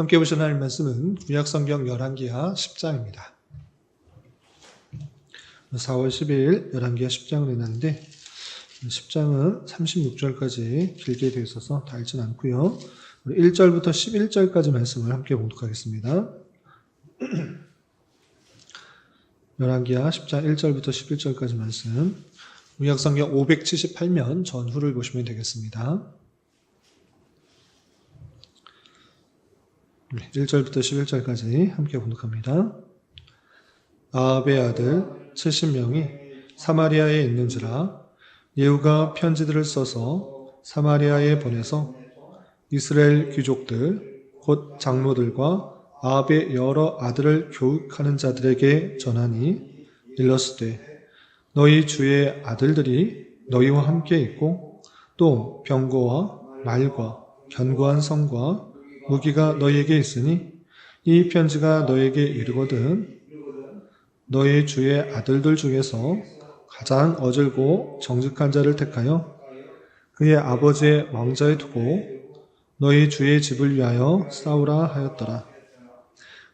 함께 보신 하나님 말씀은 구약성경 11기하 10장입니다. 4월 12일 11기하 10장을 해놨는데 10장은 36절까지 길게 되어 있어서 다 읽진 않고요. 1절부터 11절까지 말씀을 함께 봉독하겠습니다. 11기하 10장 1절부터 11절까지 말씀 구약성경 578면 전후를 보시면 되겠습니다. 1절부터 11절까지 함께 봉독합니다. 아합의 아들 70명이 사마리아에 있는지라 예후가 편지들을 써서 사마리아에 보내서 이스라엘 귀족들 곧 장로들과 아합의 여러 아들을 교육하는 자들에게 전하니 일러스되 너희 주의 아들들이 너희와 함께 있고 또 병거와 말과 견고한 성과 무기가 너희에게 있으니 이 편지가 너희에게 이르거든 너희 주의 아들들 중에서 가장 어질고 정직한 자를 택하여 그의 아버지의 왕자에 두고 너희 주의 집을 위하여 싸우라 하였더라.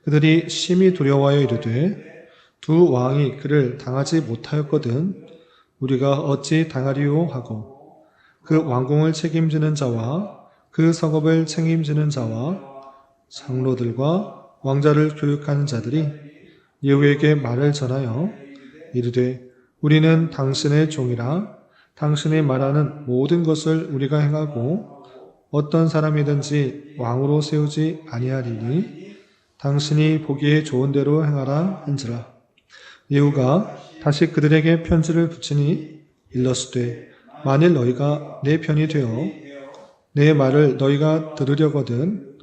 그들이 심히 두려워하여 이르되 두 왕이 그를 당하지 못하였거든 우리가 어찌 당하리요 하고 그 왕궁을 책임지는 자와 그 성읍을 책임지는 자와 장로들과 왕자를 교육하는 자들이 예후에게 말을 전하여 이르되 우리는 당신의 종이라. 당신이 말하는 모든 것을 우리가 행하고 어떤 사람이든지 왕으로 세우지 아니하리니 당신이 보기에 좋은 대로 행하라 한지라. 예후가 다시 그들에게 편지를 붙이니 일러스되 만일 너희가 내 편이 되어 내 말을 너희가 들으려거든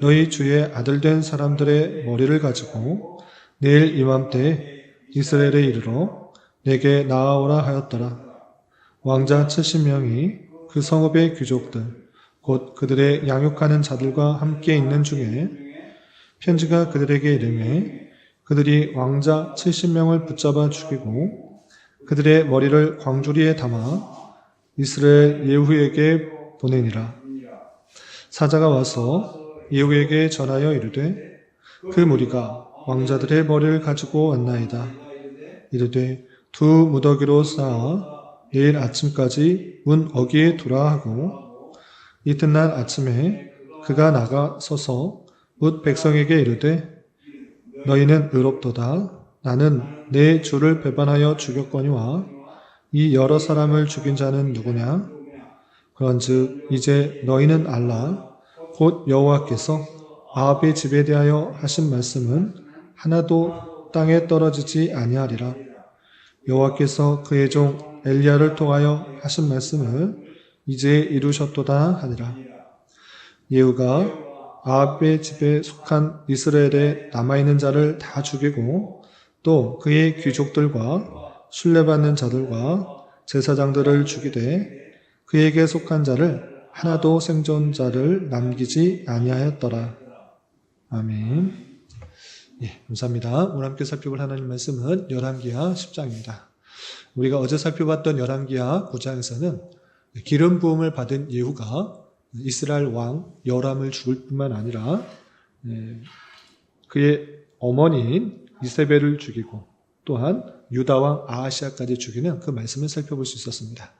너희 주의 아들 된 사람들의 머리를 가지고 내일 이맘때 이스라엘에 이르러 내게 나아오라 하였더라. 왕자 70명이 그 성읍의 귀족들 곧 그들의 양육하는 자들과 함께 있는 중에 편지가 그들에게 이르매 그들이 왕자 70명을 붙잡아 죽이고 그들의 머리를 광주리에 담아 이스라엘 예후에게 보내니라. 사자가 와서 예후에게 전하여 이르되 그 무리가 왕자들의 머리를 가지고 왔나이다. 이르되 두 무더기로 쌓아 내일 아침까지 문 어기에 두라 하고 이튿날 아침에 그가 나가 서서 뭇 백성에게 이르되 너희는 의롭도다. 나는 내 주를 배반하여 죽였거니와 이 여러 사람을 죽인 자는 누구냐? 그런즉 이제 너희는 알라 곧 여호와께서 아합의 집에 대하여 하신 말씀은 하나도 땅에 떨어지지 아니하리라. 여호와께서 그의 종 엘리야를 통하여 하신 말씀을 이제 이루셨도다 하니라. 예후가 아합의 집에 속한 이스라엘에 남아있는 자를 다 죽이고 또 그의 귀족들과 순례받는 자들과 제사장들을 죽이되 그에게 속한 자를 하나도 생존자를 남기지 아니하였더라. 아멘. 예, 감사합니다. 오늘 함께 살펴볼 하나님 말씀은 열왕기하 10장입니다. 우리가 어제 살펴봤던 열왕기하 9장에서는 기름 부음을 받은 예후가 이스라엘 왕 여람을 죽을 뿐만 아니라 예, 그의 어머니인 이세벨을 죽이고 또한 유다 왕 아하시아까지 죽이는 그 말씀을 살펴볼 수 있었습니다.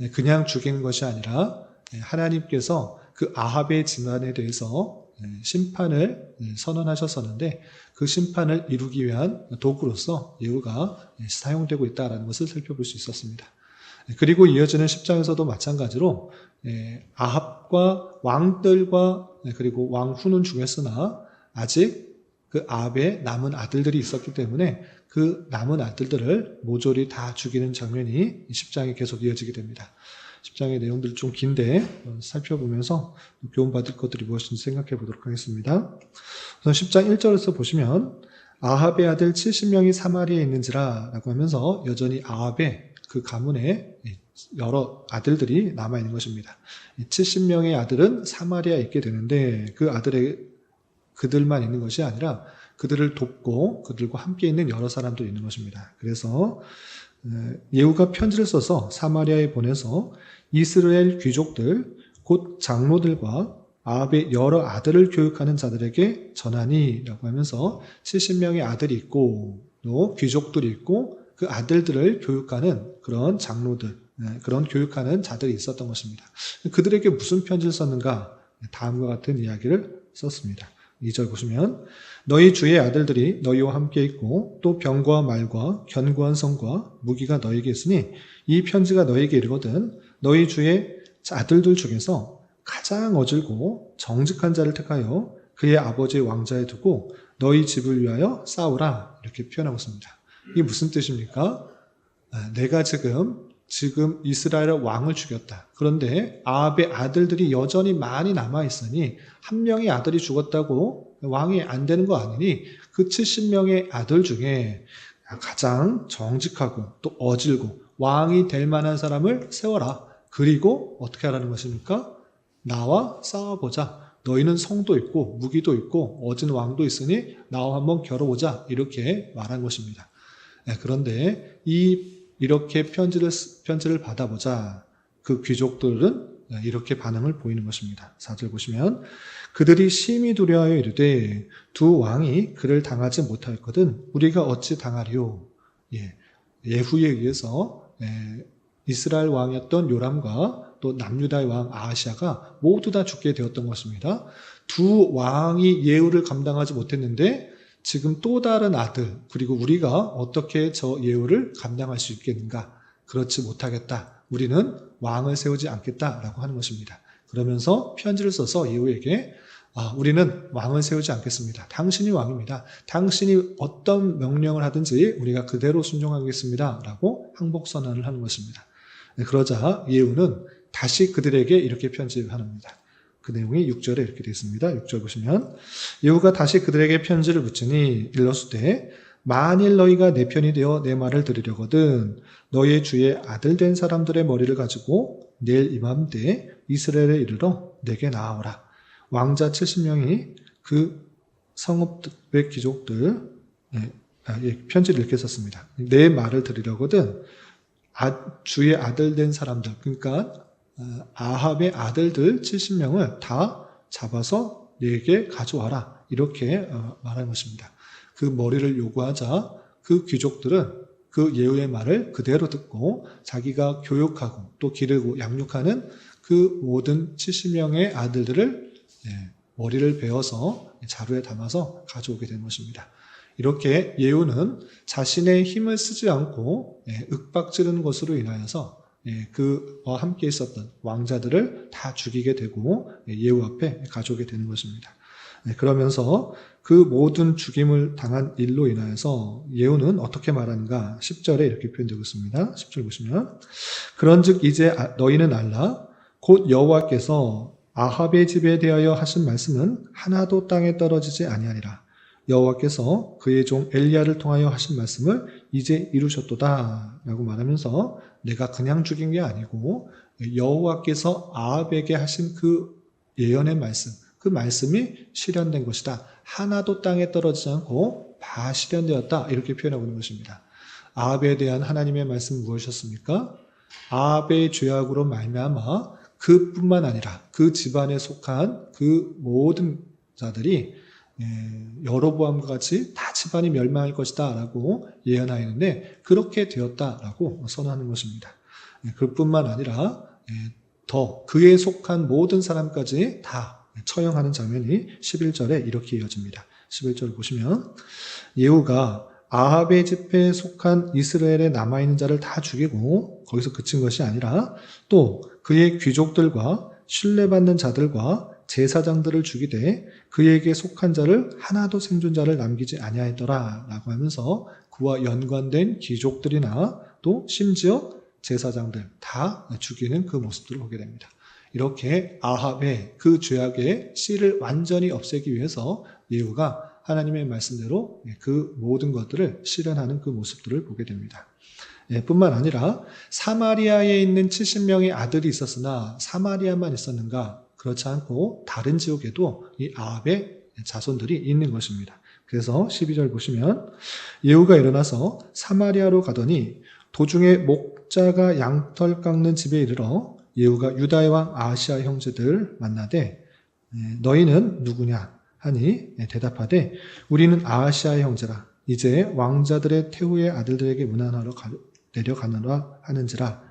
예, 그냥 죽인 것이 아니라 예, 하나님께서 그 아합의 진환에 대해서 예, 심판을 선언하셨었는데 그 심판을 이루기 위한 도구로서 예후가 사용되고 있다는 것을 살펴볼 수 있었습니다. 그리고 이어지는 10장에서도 마찬가지로 아합과 왕들과 그리고 왕후는 중했으나 아직 그 아합의 남은 아들들이 있었기 때문에 그 남은 아들들을 모조리 다 죽이는 장면이 10장에 계속 이어지게 됩니다. 10장의 내용들 좀 긴데 살펴보면서 교훈받을 것들이 무엇인지 생각해 보도록 하겠습니다. 우선 10장 1절에서 보시면 아합의 아들 70명이 사마리아에 있는지라 라고 하면서 여전히 아합의 그 가문에 여러 아들들이 남아있는 것입니다. 70명의 아들은 사마리아에 있게 되는데 그 아들의 그들만 있는 것이 아니라 그들을 돕고 그들과 함께 있는 여러 사람들이 있는 것입니다. 그래서 예후가 편지를 써서 사마리아에 보내서 이스라엘 귀족들 곧 장로들과 아합의 여러 아들을 교육하는 자들에게 전하니라고 하면서 70명의 아들이 있고 또 귀족들이 있고 그 아들들을 교육하는 그런 장로들 네, 그런 교육하는 자들이 있었던 것입니다. 그들에게 무슨 편지를 썼는가? 다음과 같은 이야기를 썼습니다. 2절 보시면 너희 주의 아들들이 너희와 함께 있고 또 병과 말과 견고한 성과 무기가 너희에게 있으니 이 편지가 너희에게 이르거든 너희 주의 아들들 중에서 가장 어질고 정직한 자를 택하여 그의 아버지의 왕자에 두고 너희 집을 위하여 싸우라 이렇게 표현하고 있습니다. 이게 무슨 뜻입니까? 아, 내가 지금 지금 이스라엘 왕을 죽였다. 그런데 아합의 아들들이 여전히 많이 남아 있으니 한 명의 아들이 죽었다고 왕이 안 되는 거 아니니 그 70명의 아들 중에 가장 정직하고 또 어질고 왕이 될 만한 사람을 세워라. 그리고 어떻게 하라는 것입니까? 나와 싸워보자. 너희는 성도 있고 무기도 있고 어진 왕도 있으니 나와 한번 겨뤄보자. 이렇게 말한 것입니다. 네, 그런데 이 이렇게 편지를 쓰- 편지를 받아보자. 그 귀족들은 이렇게 반응을 보이는 것입니다. 4절 보시면 그들이 심히 두려워하여 이르되 두 왕이 그를 당하지 못하였거든 우리가 어찌 당하리요? 예, 예후에 의해서 예, 이스라엘 왕이었던 요람과 또 남유다의 왕 아하시아가 모두 다 죽게 되었던 것입니다. 두 왕이 예후를 감당하지 못했는데 지금 또 다른 아들 그리고 우리가 어떻게 저 예후를 감당할 수 있겠는가? 그렇지 못하겠다. 우리는 왕을 세우지 않겠다라고 하는 것입니다. 그러면서 편지를 써서 예후에게 아, 우리는 왕을 세우지 않겠습니다. 당신이 왕입니다. 당신이 어떤 명령을 하든지 우리가 그대로 순종하겠습니다. 라고 항복 선언을 하는 것입니다. 네, 그러자 예후는 다시 그들에게 이렇게 편지합니다. 그 내용이 6절에 이렇게 되어 있습니다. 6절 보시면 예후가 다시 그들에게 편지를 붙이니 일러수되 만일 너희가 내 편이 되어 내 말을 들으려거든 너희의 주의 아들 된 사람들의 머리를 가지고 내일 이맘때 이스라엘에 이르러 내게 나아오라. 왕자 70명이 그 성읍의 귀족들 예, 아, 예, 편지를 이렇게 썼습니다. 내 말을 들으려거든 아, 주의 아들 된 사람들 그러니까 어, 아합의 아들들 70명을 다 잡아서 내게 가져와라 이렇게 어, 말한 것입니다. 그 머리를 요구하자 그 귀족들은 그 예후의 말을 그대로 듣고 자기가 교육하고 또 기르고 양육하는 그 모든 70명의 아들들을 예, 머리를 베어서 자루에 담아서 가져오게 된 것입니다. 이렇게 예후는 자신의 힘을 쓰지 않고 예, 윽박지르는 것으로 인하여서 예, 그와 함께 있었던 왕자들을 다 죽이게 되고 예, 예후 앞에 가져오게 되는 것입니다. 네, 그러면서 그 모든 죽임을 당한 일로 인하여서 예후는 어떻게 말하는가 10절에 이렇게 표현되고 있습니다. 10절 보시면 그런즉 이제 아- 너희는 알라 곧 여호와께서 아합의 집에 대하여 하신 말씀은 하나도 땅에 떨어지지 아니하리라 여호와께서 그의 종 엘리야를 통하여 하신 말씀을 이제 이루셨도다라고 말하면서 내가 그냥 죽인 게 아니고 여호와께서 아합에게 하신 그 예언의 말씀 그 말씀이 실현된 것이다. 하나도 땅에 떨어지지 않고 다 실현되었다. 이렇게 표현하고 있는 것입니다. 아합에 대한 하나님의 말씀은 무엇이었습니까? 아합의 죄악으로 말미암아 그뿐만 아니라 그 집안에 속한 그 모든 자들이 예, 여로보암과 같이 다 집안이 멸망할 것이다라고 예언하였는데 그렇게 되었다라고 선언하는 것입니다. 예, 그뿐만 아니라 예, 더 그에 속한 모든 사람까지 다 처형하는 장면이 11절에 이렇게 이어집니다. 11절 보시면 예후가 아합의 집회에 속한 이스라엘에 남아있는 자를 다 죽이고 거기서 그친 것이 아니라 또 그의 귀족들과 신뢰받는 자들과 제사장들을 죽이되 그에게 속한 자를 하나도 생존자를 남기지 아니하였더라 라고 하면서 그와 연관된 귀족들이나 또 심지어 제사장들 다 죽이는 그 모습들을 보게 됩니다. 이렇게 아합의 그 죄악의 씨를 완전히 없애기 위해서 예후가 하나님의 말씀대로 그 모든 것들을 실현하는 그 모습들을 보게 됩니다. 예, 뿐만 아니라 사마리아에 있는 70명의 아들이 있었으나 사마리아만 있었는가? 그렇지 않고 다른 지역에도 이 아합의 자손들이 있는 것입니다. 그래서 12절 보시면 예후가 일어나서 사마리아로 가더니 도중에 목자가 양털 깎는 집에 이르러 예후가 유다의 왕 아시아 형제들 만나되 예, 너희는 누구냐? 하니 예, 대답하되 우리는 아하시아의 형제라. 이제 왕자들의 태후의 아들들에게 문안하러 가- 내려가느라 하는지라.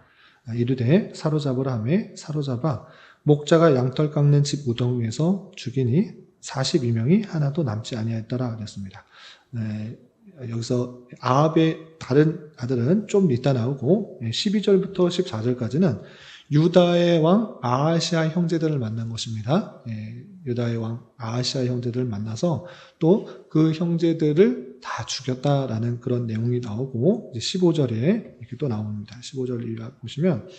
아, 이르되 사로잡으라 하매 사로잡아 목자가 양털 깎는 집 우덩이에서 죽이니 42명이 하나도 남지 아니하였더라 그랬습니다. 예, 여기서 아합의 다른 아들은 좀 이따 나오고 12절부터 14절까지는 유다의 왕 아하시아 형제들을 만난 것입니다. 예, 유다의 왕 아하시아 형제들을 만나서 또 그 형제들을 다 죽였다라는 그런 내용이 나오고 15절에 이렇게 또 나옵니다. 15절 보시면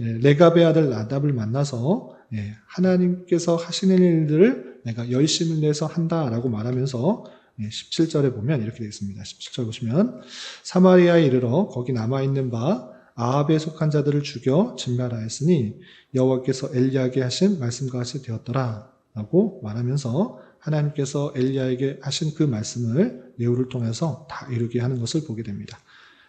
예, 레갑의 아들 나답을 만나서 예, 하나님께서 하시는 일들을 내가 열심을 내서 한다라고 말하면서 17절에 보면 이렇게 되어 있습니다. 17절 보시면 사마리아에 이르러 거기 남아 있는 바 아합에 속한 자들을 죽여 진멸하였으니 여호와께서 엘리야에게 하신 말씀과 같이 되었더라 라고 말하면서 하나님께서 엘리야에게 하신 그 말씀을 예후를 통해서 다 이루게 하는 것을 보게 됩니다.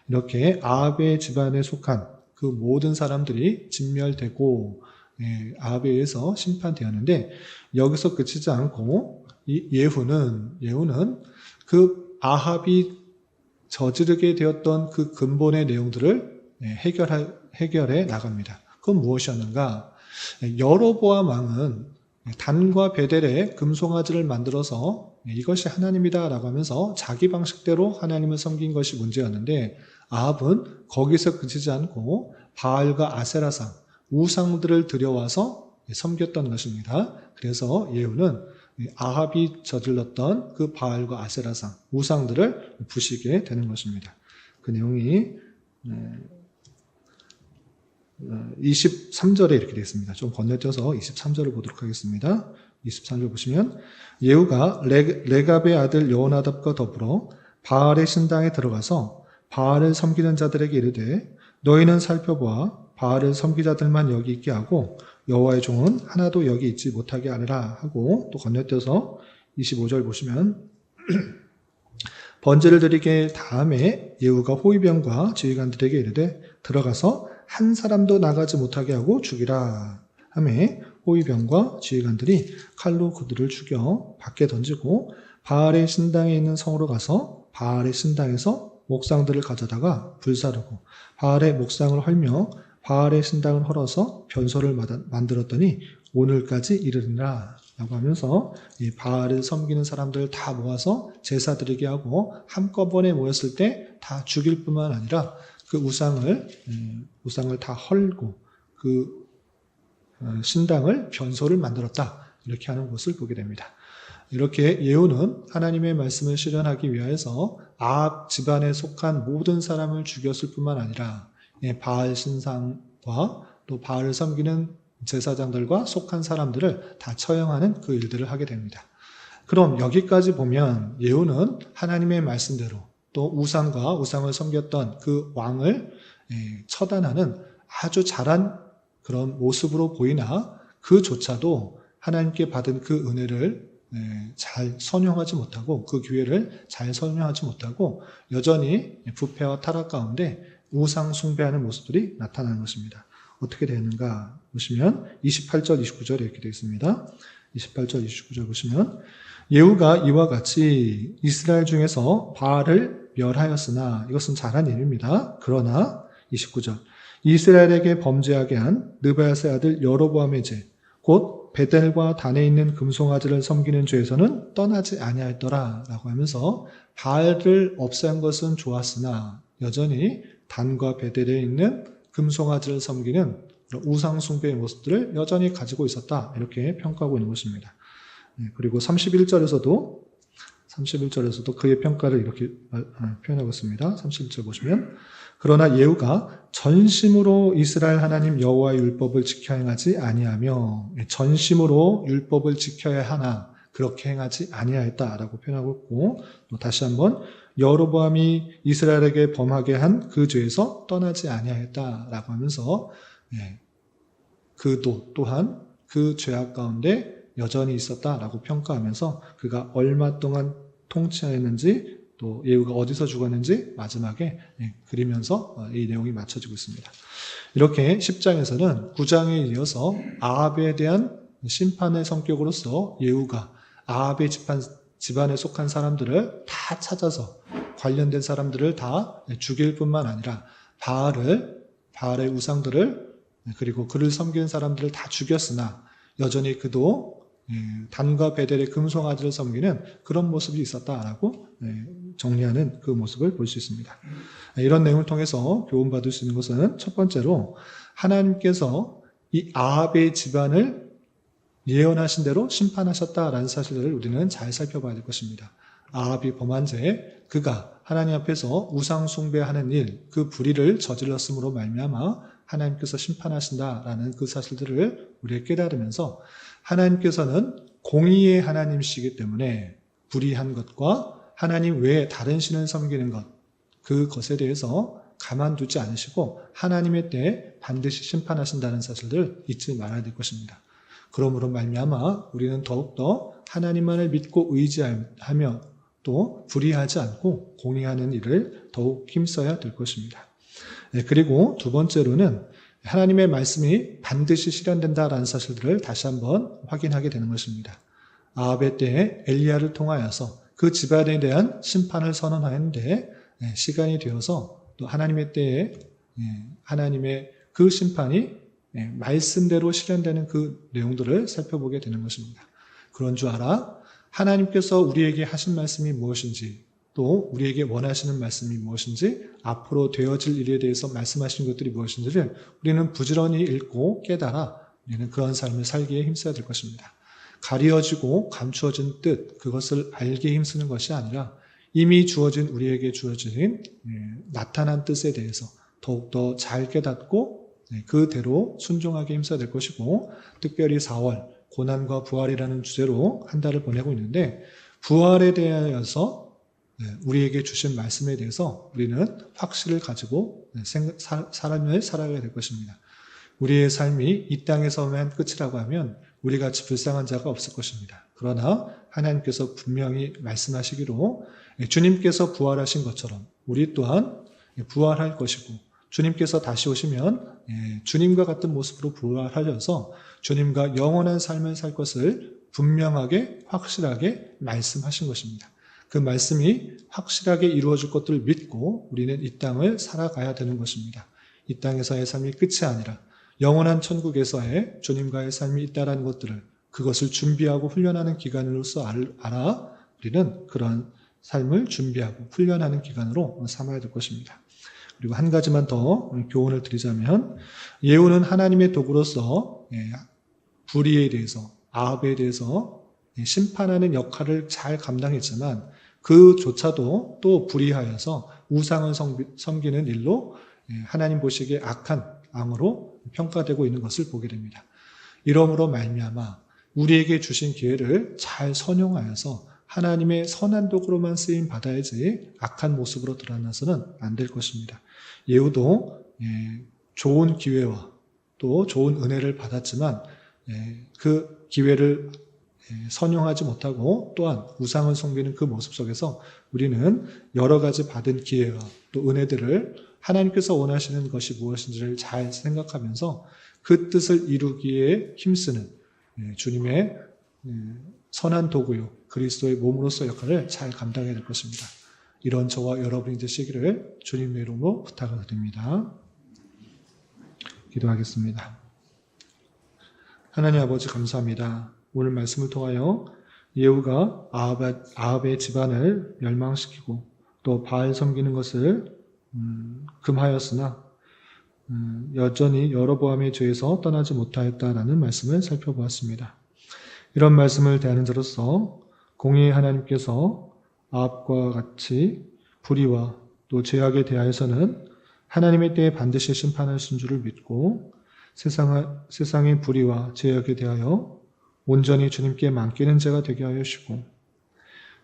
이렇게 아합의 집안에 속한 그 모든 사람들이 진멸되고 예, 아합에 의해서 심판되었는데 여기서 그치지 않고 이 예후는 예후는 그 아합이 저지르게 되었던 그 근본의 내용들을 예, 해결해, 해결해 나갑니다. 그건 무엇이었는가? 예, 여로보암 왕은 단과 베델의 금송아지를 만들어서 이것이 하나님이다라고 하면서 자기 방식대로 하나님을 섬긴 것이 문제였는데 아합은 거기서 그치지 않고 바알과 아세라상 우상들을 들여와서 섬겼던 것입니다. 그래서 예후는 아합이 저질렀던 그 바알과 아세라상 우상들을 부시게 되는 것입니다. 그 내용이 23절에 이렇게 되어 있습니다. 좀 건너뛰어서 23절을 보도록 하겠습니다. 23절 보시면 예후가 레, 갑의 아들 여호나답과 더불어 바알의 신당에 들어가서 바알을 섬기는 자들에게 이르되 너희는 살펴보아 바알을 섬기자들만 여기 있게 하고 여호와의 종은 하나도 여기 있지 못하게 하리라 하고 또 건너뛰어서 25절 보시면 번제를 드리게 다음에 예후가 호위병과 지휘관들에게 이르되 들어가서 한 사람도 나가지 못하게 하고 죽이라. 하매 호위병과 지휘관들이 칼로 그들을 죽여 밖에 던지고 바알의 신당에 있는 성으로 가서 바알의 신당에서 목상들을 가져다가 불사르고 바알의 목상을 헐며 바알의 신당을 헐어서 변소를 만들었더니 오늘까지 이르리라 라고 하면서 이 바알을 섬기는 사람들 다 모아서 제사 드리게 하고 한꺼번에 모였을 때 다 죽일 뿐만 아니라 그 우상을 우상을 다 헐고 그 어, 신당을 변소를 만들었다 이렇게 하는 것을 보게 됩니다. 이렇게 예후는 하나님의 말씀을 실현하기 위하여서 아합 집안에 속한 모든 사람을 죽였을 뿐만 아니라 예, 바알 신상과 또 바알을 섬기는 제사장들과 속한 사람들을 다 처형하는 그 일들을 하게 됩니다. 그럼 여기까지 보면 예후는 하나님의 말씀대로 또 우상과 우상을 섬겼던 그 왕을 예, 처단하는 아주 잘한 그런 모습으로 보이나 그조차도 하나님께 받은 그 은혜를 예, 잘 선용하지 못하고 그 기회를 잘 선용하지 못하고 여전히 부패와 타락 가운데 우상 숭배하는 모습들이 나타나는 것입니다. 어떻게 되는가 보시면 28절, 29절에 이렇게 되어 있습니다. 28절, 29절 보시면 예후가 이와 같이 이스라엘 중에서 바알을 멸하였으나 이것은 잘한 일입니다. 그러나 29절 이스라엘에게 범죄하게 한 느바야스의 아들 여로보암의 죄, 곧 베델과 단에 있는 금송아지를 섬기는 죄에서는 떠나지 아니하였더라라고 하면서 바알을 없앤 것은 좋았으나 여전히 단과 베델에 있는 금송아지를 섬기는 우상 숭배의 모습들을 여전히 가지고 있었다 이렇게 평가하고 있는 것입니다. 네, 그리고 31절에서도 31절에서도 그의 평가를 이렇게 표현하고 있습니다. 31절 보시면 그러나 예후가 전심으로 이스라엘 하나님 여호와의 율법을 지켜 행하지 아니하며 전심으로 율법을 지켜야 하나 그렇게 행하지 아니하였다라고 표현하고 있고 또 다시 한번 여로보암이 이스라엘에게 범하게 한 그 죄에서 떠나지 아니하였다라고 하면서 예, 그도 또한 그 죄악 가운데 여전히 있었다라고 평가하면서 그가 얼마 동안 통치했는지 또 예후가 어디서 죽었는지 마지막에 예, 그리면서 어, 이 내용이 맞춰지고 있습니다. 이렇게 10장에서는 9장에 이어서 아합에 대한 심판의 성격으로서 예후가 아합의 집안, 집안에 속한 사람들을 다 찾아서 관련된 사람들을 다 죽일 뿐만 아니라 바알을 바알의 우상들을 그리고 그를 섬기는 사람들을 다 죽였으나 여전히 그도 예, 단과 베델의 금송아지를 섬기는 그런 모습이 있었다라고 예, 정리하는 그 모습을 볼 수 있습니다. 이런 내용을 통해서 교훈받을 수 있는 것은 첫 번째로 하나님께서 이 아합의 집안을 예언하신 대로 심판하셨다라는 사실들을 우리는 잘 살펴봐야 될 것입니다. 아합이 범한 죄, 그가 하나님 앞에서 우상 숭배하는 일, 그 불의를 저질렀으므로 말미암아 하나님께서 심판하신다라는 그 사실들을 우리가 깨달으면서 하나님께서는 공의의 하나님이시기 때문에 불의한 것과 하나님 외에 다른 신을 섬기는 것, 그것에 대해서 가만두지 않으시고 하나님의 때에 반드시 심판하신다는 사실을 잊지 말아야 될 것입니다. 그러므로 말미암아 우리는 더욱더 하나님만을 믿고 의지하며 또 불의하지 않고 공의하는 일을 더욱 힘써야 될 것입니다. 네, 그리고 두 번째로는 하나님의 말씀이 반드시 실현된다라는 사실들을 다시 한번 확인하게 되는 것입니다. 아합의 때에 엘리야를 통하여서 그 집안에 대한 심판을 선언하였는데 네, 시간이 되어서 또 하나님의 때에 네, 하나님의 그 심판이 말씀대로 실현되는 그 내용들을 살펴보게 되는 것입니다. 그런 줄 알아 하나님께서 우리에게 하신 말씀이 무엇인지 또 우리에게 원하시는 말씀이 무엇인지 앞으로 되어질 일에 대해서 말씀하신 것들이 무엇인지를 우리는 부지런히 읽고 깨달아 우리는 그런 삶을 살기에 힘써야 될 것입니다. 가려지고 감추어진 뜻 그것을 알게 힘쓰는 것이 아니라 이미 주어진 우리에게 주어진 예, 나타난 뜻에 대해서 더욱더 잘 깨닫고 네, 그대로 순종하게 힘써야 될 것이고 특별히 4월 고난과 부활이라는 주제로 한 달을 보내고 있는데 부활에 대하여서 네, 우리에게 주신 말씀에 대해서 우리는 확신을 가지고 네, 삶을 살아야 될 것입니다. 우리의 삶이 이 땅에서만 끝이라고 하면 우리 같이 불쌍한 자가 없을 것입니다. 그러나 하나님께서 분명히 말씀하시기로 주님께서 부활하신 것처럼 우리 또한 부활할 것이고 주님께서 다시 오시면 예, 주님과 같은 모습으로 부활하셔서 주님과 영원한 삶을 살 것을 분명하게 확실하게 말씀하신 것입니다. 그 말씀이 확실하게 이루어질 것들을 믿고 우리는 이 땅을 살아가야 되는 것입니다. 이 땅에서의 삶이 끝이 아니라 영원한 천국에서의 주님과의 삶이 있다라는 것들을 그것을 준비하고 훈련하는 기간으로서 알아 우리는 그런 삶을 준비하고 훈련하는 기간으로 삼아야 될 것입니다. 그리고 한 가지만 더 교훈을 드리자면 예후는 하나님의 도구로서 예, 불의에 대해서 아합에 대해서 예, 심판하는 역할을 잘 감당했지만 그조차도 또 불의하여서 우상을 섬기는 일로 예, 하나님 보시기에 악한 왕으로 평가되고 있는 것을 보게 됩니다. 이러므로 말미암아 우리에게 주신 기회를 잘 선용하여서 하나님의 선한 도구로만 쓰임 받아야지 악한 모습으로 드러나서는 안 될 것입니다. 예후도 예, 좋은 기회와 또 좋은 은혜를 받았지만 예, 그 기회를 예, 선용하지 못하고 또한 우상을 섬기는 그 모습 속에서 우리는 여러 가지 받은 기회와 또 은혜들을 하나님께서 원하시는 것이 무엇인지를 잘 생각하면서 그 뜻을 이루기에 힘쓰는 예, 주님의 예, 선한 도구요 그리스도의 몸으로서 역할을 잘 감당해야 될 것입니다. 이런 저와 여러분이 되시기를 주님의 이름으로 부탁을 드립니다. 기도하겠습니다. 하나님 아버지 감사합니다. 오늘 말씀을 통하여 예후가 아합의, 집안을 멸망시키고 또 바알 섬기는 것을 음, 금하였으나 음, 여전히 여러보암의 죄에서 떠나지 못하였다라는 말씀을 살펴보았습니다. 이런 말씀을 대하는 자로서 공의 하나님께서 아합과 같이 불의와 또 죄악에 대하여서는 하나님의 때에 반드시 심판하신 줄을 믿고 세상의 불의와 죄악에 대하여 온전히 주님께 맡기는 자가 되게 하여 주시고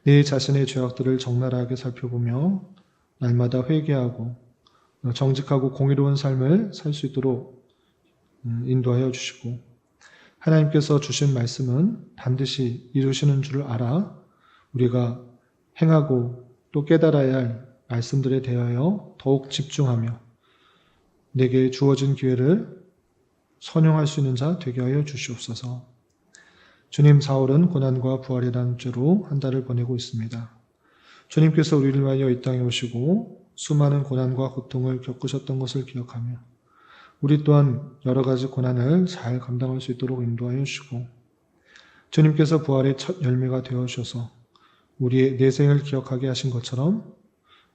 내 자신의 죄악들을 적나라하게 살펴보며 날마다 회개하고 정직하고 공의로운 삶을 살 수 있도록 음, 인도하여 주시고 하나님께서 주신 말씀은 반드시 이루시는 줄을 알아 우리가 행하고 또 깨달아야 할 말씀들에 대하여 더욱 집중하며 내게 주어진 기회를 선용할 수 있는 자 되게 하여 주시옵소서. 주님 사울은 고난과 부활이라는 죄로 한 달을 보내고 있습니다. 주님께서 우리를 위하여 이 땅에 오시고 수많은 고난과 고통을 겪으셨던 것을 기억하며 우리 또한 여러 가지 고난을 잘 감당할 수 있도록 인도하여 주시고 주님께서 부활의 첫 열매가 되어 주셔서 우리의 내생을 기억하게 하신 것처럼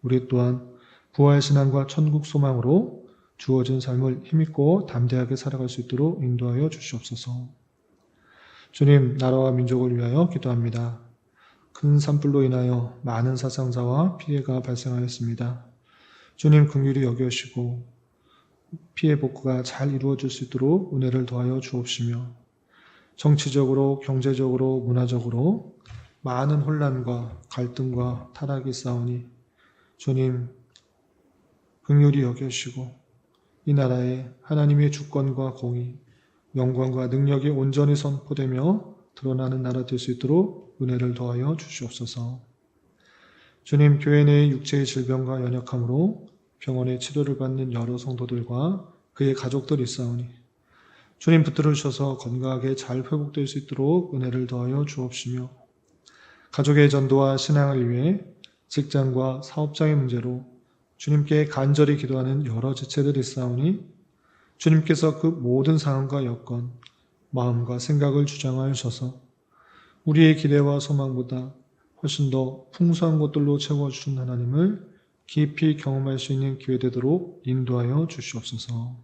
우리 또한 부활 신앙과 천국 소망으로 주어진 삶을 힘있고 담대하게 살아갈 수 있도록 인도하여 주시옵소서. 주님, 나라와 민족을 위하여 기도합니다. 큰 산불로 인하여 많은 사상자와 피해가 발생하였습니다. 주님 긍휼히 여겨시고 피해 복구가 잘 이루어질 수 있도록 은혜를 더하여 주옵시며 정치적으로, 경제적으로, 문화적으로 많은 혼란과 갈등과 타락이 싸우니 주님 긍휼히 여겨시고 이 나라에 하나님의 주권과 공의, 영광과 능력이 온전히 선포되며 드러나는 나라 될 수 있도록 은혜를 더하여 주시옵소서. 주님 교회 내의 육체의 질병과 연약함으로 병원에 치료를 받는 여러 성도들과 그의 가족들이 있사오니 주님 붙들어 주셔서 건강하게 잘 회복될 수 있도록 은혜를 더하여 주옵시며 가족의 전도와 신앙을 위해 직장과 사업장의 문제로 주님께 간절히 기도하는 여러 지체들이 있사오니 주님께서 그 모든 상황과 여건, 마음과 생각을 주장하여 주셔서 우리의 기대와 소망보다 훨씬 더 풍성한 것들로 채워주신 하나님을 깊이 경험할 수 있는 기회 되도록 인도하여 주시옵소서.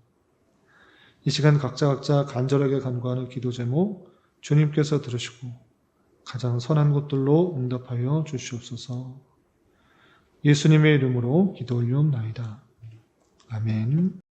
이 시간 각자 각자 간절하게 간구하는 기도 제목 주님께서 들으시고 가장 선한 것들로 응답하여 주시옵소서. 예수님의 이름으로 기도 올리옵나이다. 아멘.